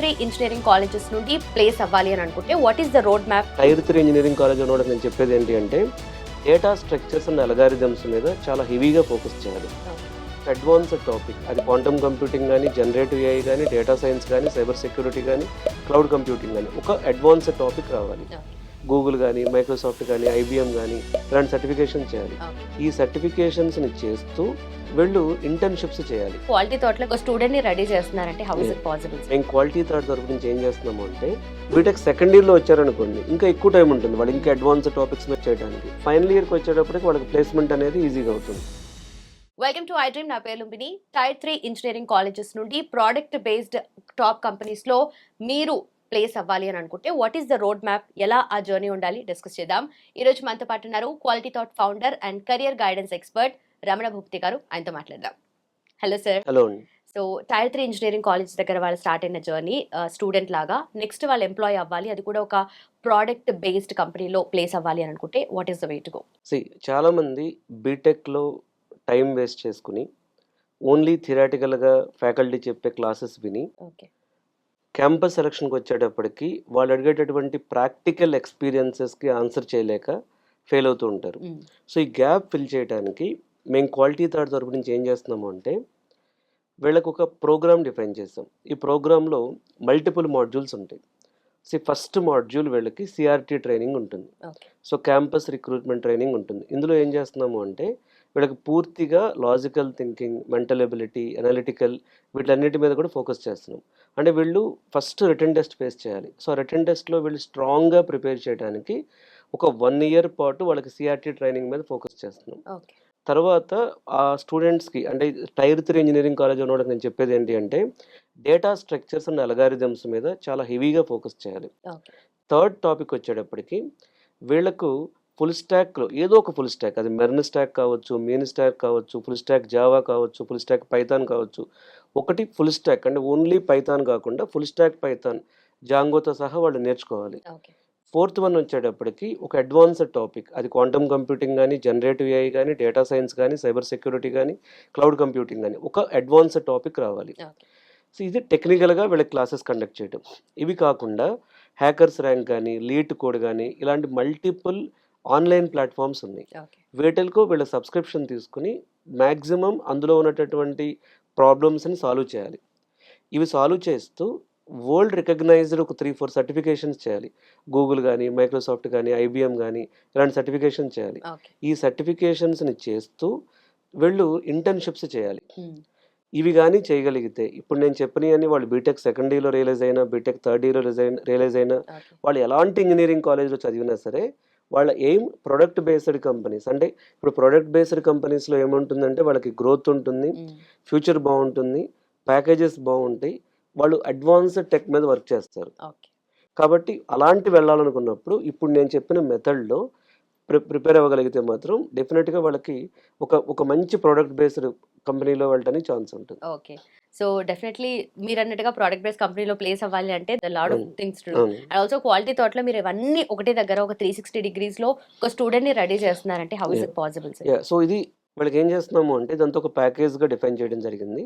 Three engineering colleges నుండి place అవ్వాలి అని అనుకుంటే what is the road map tier three engineering college ఉన్నవాడు నేను చెప్పేది ఏంటి అంటే డేటా స్ట్రక్చర్స్ అండ్ అలగారిథమ్స్ మీద చాలా హెవీగా ఫోకస్ చేయాలి. అడ్వాన్స్డ్ టాపిక్ అది క్వాంటమ్ కంప్యూటింగ్ కానీ జనరేటివ్ ఏఐ కానీ డేటా సైన్స్ కానీ సైబర్ సెక్యూరిటీ కానీ క్లౌడ్ కంప్యూటింగ్ కానీ ఒక అడ్వాన్స్డ్ టాపిక్ రావాలి. గూగుల్ కానీ మైక్రోసాఫ్ట్ కానీ ఐబిఎం కానీ ఇలాంటి సర్టిఫికేషన్ చేయాలి. ఈ సర్టిఫికేషన్స్ని చేస్తూ వెళ్ళు ఇంటర్న్షిప్స్ చేయాలి. క్వాలిటీ తోటలో ఒక స్టూడెంట్ని రెడీ చేస్తున్నారంటే హౌ ఇస్ ఇట్ పాసిబుల్ మేము క్వాలిటీ థర్డ్ తరపు నుంచి ఏం చేస్తున్నాము అంటే బీటెక్ సెకండ్ ఇయర్లో వచ్చారనుకోండి ఇంకా ఎక్కువ టైం ఉంటుంది. వాళ్ళు ఇంకా అడ్వాన్స్ టాపిక్స్ మీద చేయడానికి ఫైనల్ ఇయర్కి వచ్చేటప్పటికి వాళ్ళకి ప్లేస్మెంట్ అనేది ఈజీగా అవుతుంది. వెల్కమ్ టు ఐ డ్రీమ్ నా పేరు Lumbini. Tier three engineering colleges నుండి ప్రోడక్ట్ బేస్డ్ టాప్ కంపెనీస్లో మీరు ప్లేస్ అవ్వాలి అని అనుకుంటే what is the road map ఎలా ఆ జర్నీ ఉండాలి? డిస్కస్ చేద్దాం. ఈ రోజు మనతో పాటు ఉన్నారు quality thought founder and career guidance expert Ramana Bhukti గారు. ఆయనతో మాట్లాడదాం. Hello sir hello so tier three engineering college దగ్గర వాళ్ళు స్టార్ట్ అయిన జర్నీ స్టూడెంట్ లాగా. నెక్స్ట్ వాళ్ళు ఎంప్లాయ్ అవ్వాలి. అది కూడా ఒక ప్రోడక్ట్ బేస్డ్ కంపెనీలో ప్లేస్ అవ్వాలి అని అనుకుంటే what is the way to go see చాలామంది బీటెక్లో టైం వేస్ట్ చేసుకుని ఓన్లీ థిరాటికల్గా ఫ్యాకల్టీ చెప్పే క్లాసెస్ విని ఓకే క్యాంపస్ సెలక్షన్కి వచ్చేటప్పటికి వాళ్ళు అడిగేటటువంటి ప్రాక్టికల్ ఎక్స్పీరియన్సెస్కి ఆన్సర్ చేయలేక ఫెయిల్ అవుతూ ఉంటారు. సో ఈ గ్యాప్ ఫిల్ చేయడానికి మేము క్వాలిటీ థర్డ్ తరపు నుంచి ఏం చేస్తున్నాము అంటే వీళ్ళకు ఒక ప్రోగ్రామ్ డిఫైన్ చేస్తాం ఈ ప్రోగ్రాంలో మల్టిపుల్ మాడ్యూల్స్ ఉంటాయి. సో ఫస్ట్ మాడ్యూల్ వీళ్ళకి సిఆర్టీ ట్రైనింగ్ ఉంటుంది. సో క్యాంపస్ రిక్రూట్మెంట్ ట్రైనింగ్ ఉంటుంది. ఇందులో ఏం చేస్తున్నాము అంటే వీళ్ళకి పూర్తిగా logical thinking mental ability analytical వీటన్నిటి మీద కూడా ఫోకస్ చేస్తున్నాం. అంటే వీళ్ళు ఫస్ట్ రిటర్న్ టెస్ట్ ఫేస్ చేయాలి. సో రిటర్న్ టెస్ట్లో వీళ్ళు స్ట్రాంగ్గా ప్రిపేర్ చేయడానికి ఒక వన్ ఇయర్ పాటు వాళ్ళకి సిఆర్టీ ట్రైనింగ్ మీద ఫోకస్ చేస్తున్నాం. తర్వాత ఆ స్టూడెంట్స్కి అంటే టైర్ త్రీ ఇంజనీరింగ్ కాలేజ్ ఉన్నవాడికి నేను చెప్పేది ఏంటి అంటే డేటా స్ట్రక్చర్స్ అండ్ అలగారిథమ్స్ మీద చాలా హెవీగా ఫోకస్ చేయాలి. థర్డ్ టాపిక్ వచ్చేటప్పటికి వీళ్ళకు ఫుల్ స్టాక్లో ఏదో ఒక ఫుల్ స్టాక్ అది మెర్న్ స్టాక్ కావచ్చు మీన్ స్టాక్ కావచ్చు ఫుల్ స్టాక్ జావా కావచ్చు ఫుల్ స్టాక్ పైథాన్ కావచ్చు. ఒకటి ఫుల్ స్టాక్ అంటే ఓన్లీ పైథాన్ కాకుండా ఫుల్ స్టాక్ పైథాన్ జాంగోతో సహా వాళ్ళు నేర్చుకోవాలి. ఫోర్త్ వన్ వచ్చేటప్పటికి ఒక అడ్వాన్స్డ్ టాపిక్. అది క్వాంటమ్ కంప్యూటింగ్ కానీ జనరేటివ్ ఏఐ కానీ డేటా సైన్స్ కానీ సైబర్ సెక్యూరిటీ కానీ క్లౌడ్ కంప్యూటింగ్ కానీ ఒక అడ్వాన్స్డ్ టాపిక్ రావాలి. సో ఇది టెక్నికల్గా వీళ్ళకి క్లాసెస్ కండక్ట్ చేయడం ఇవి కాకుండా హ్యాకర్స్ ర్యాంక్ కానీ లీట్ కోడ్ కానీ ఇలాంటి మల్టిపుల్ ఆన్లైన్ ప్లాట్ఫామ్స్ ఉన్నాయి. ఓకే. వీటిల్కు వీళ్ళ సబ్స్క్రిప్షన్ తీసుకుని మ్యాక్సిమం అందులో ఉన్నటువంటి ప్రాబ్లమ్స్ని సాల్వ్ చేయాలి. ఇవి సాల్వ్ చేస్తూ వరల్డ్ రికగ్నైజ్డ్ ఒక త్రీ ఫోర్ సర్టిఫికేషన్స్ చేయాలి. గూగుల్ కానీ మైక్రోసాఫ్ట్ కానీ ఐబిఎం కానీ ఇలాంటి సర్టిఫికేషన్ చేయాలి. ఈ సర్టిఫికేషన్స్ని చేస్తూ వీళ్ళు ఇంటర్న్షిప్స్ చేయాలి. ఇవి కానీ చేయగలిగితే ఇప్పుడు నేను చెప్పినవన్నీ వాళ్ళు బీటెక్ సెకండ్ ఇయర్లో రియలైజ్ అయినా బీటెక్ థర్డ్ ఇయర్లో రిజైన్ రియలైజ్ అయినా వాళ్ళు ఎలాంటి ఇంజనీరింగ్ కాలేజ్లో చదివినా సరే వాళ్ళ ఎయిమ్ ప్రొడక్ట్ బేస్డ్ కంపెనీస్. అంటే ఇప్పుడు ప్రొడక్ట్ బేస్డ్ కంపెనీస్లో ఏముంటుందంటే వాళ్ళకి గ్రోత్ ఉంటుంది ఫ్యూచర్ బాగుంటుంది ప్యాకేజెస్ బాగుంటాయి వాళ్ళు అడ్వాన్స్డ్ టెక్ మీద వర్క్ చేస్తారు. కాబట్టి అలాంటి వెళ్ళాలనుకున్నప్పుడు ఇప్పుడు నేను చెప్పిన మెథడ్లో ప్రి ప్రిపేర్ అవ్వగలిగితే మాత్రం డెఫినెట్గా వాళ్ళకి ఒక ఒక మంచి ప్రోడక్ట్ బేస్డ్ కంపెనీలో వెళ్ళడానికి ఛాన్స్ ఉంటుంది. ఓకే. సో డెఫినెట్లీ మీరు అన్నట్టుగా ప్రోడక్ట్ బేస్ కంపెనీలో ప్లేస్ అవ్వాలి అంటే the lot of. Things to. And also quality తోటలో మీరు ఇవన్నీ ఒకటే దగ్గర ఒక త్రీ సిక్స్టీ డిగ్రీస్లో ఒక స్టూడెంట్ని రెడీ చేస్తున్నారంటే how is. It possible so ఇది వీళ్ళకి ఏం చేస్తున్నాము అంటే ఇదంతా ఒక ప్యాకేజ్గా డిఫైన్ చేయడం జరిగింది.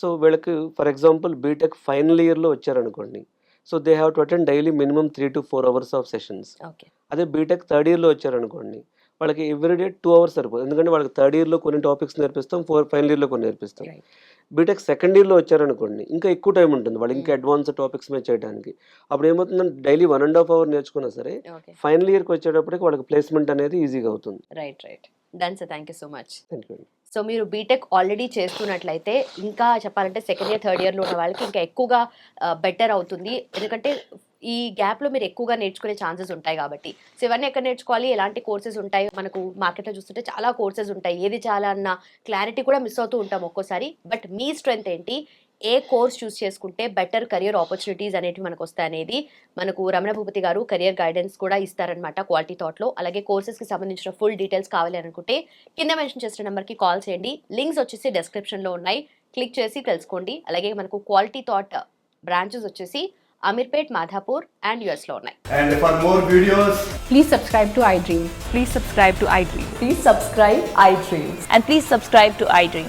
సో వీళ్ళకి ఫర్ ఎగ్జాంపుల్ బీటెక్ ఫైనల్ ఇయర్లో వచ్చారనుకోండి so they have to attend daily minimum three to four hours of sessions. అదే బీటెక్ థర్డ్ ఇయర్లో వచ్చారనుకోండి వాళ్ళకి ఎవ్రీడే టూ అవర్స్ సరిపోదు. ఎందుకంటే వాళ్ళకి థర్డ్ ఇయర్లో కొన్ని టాపిక్స్ నేర్పిస్తాం ఫోర్ ఫైనల్ ఇయర్లో కొన్ని నేర్పిస్తాం. బీటెక్ సెకండ్ ఇయర్లో వచ్చారనుకోండి ఇంకా ఎక్కువ టైం ఉంటుంది వాళ్ళు ఇంకా అడ్వాన్స్ టాపిక్స్ మీద చేయడానికి అప్పుడు ఏమవుతుందంటే daily one and half hour నేర్చుకున్నా సరే ఫైనల్ ఇయర్కి వచ్చేటప్పటికి వాళ్ళకి ప్లేస్మెంట్ అనేది ఈజీగా అవుతుంది. Right right done sir thank you so much thank you so మీరు బీటెక్ ఆల్రెడీ చేస్తున్నట్లయితే ఇంకా చెప్పాలంటే సెకండ్ ఇయర్ థర్డ్ ఇయర్లో ఉన్న వాళ్ళకి ఇంకా ఎక్కువగా బెటర్ అవుతుంది. ఎందుకంటే ఈ గ్యాప్లో మీరు ఎక్కువగా నేర్చుకునే ఛాన్సెస్ ఉంటాయి కాబట్టి. సో ఇవన్నీ ఎక్కడ నేర్చుకోవాలి? ఎలాంటి కోర్సెస్ ఉంటాయి? మనకు మార్కెట్లో చూస్తుంటే చాలా కోర్సెస్ ఉంటాయి. ఏది చాలా అన్న క్లారిటీ కూడా మిస్ అవుతూ ఉంటాం ఒక్కోసారి. బట్ మీ స్ట్రెంగ్త్ ఏంటి? ఏ కోర్స్ చూస్ చేసుకుంటే బెటర్ కెరియర్ ఆపర్చునిటీస్ అనేవి మనకు వస్తాయి అనేది మనకు రమణ భూపతి గారు కెరియర్ గైడెన్స్ కూడా ఇస్తారనమాట క్వాలిటీ థాట్లో అలాగే కోర్సెస్కి సంబంధించిన ఫుల్ డీటెయిల్స్ కావాలి అనుకుంటే కింద మెన్షన్ చేసిన నెంబర్కి కాల్ చేయండి లింక్స్ వచ్చేసి డెస్క్రిప్షన్లో ఉన్నాయి క్లిక్ చేసి తెలుసుకోండి అలాగే మనకు క్వాలిటీ థాట్ బ్రాంచెస్ వచ్చేసి అమీర్పేట్ మాధాపూర్ అండ్ యుఎస్లో ఉన్నాయి And for more videos, Please subscribe to iDream. Please subscribe to iDream. Please subscribe iDream. And please subscribe to iDream.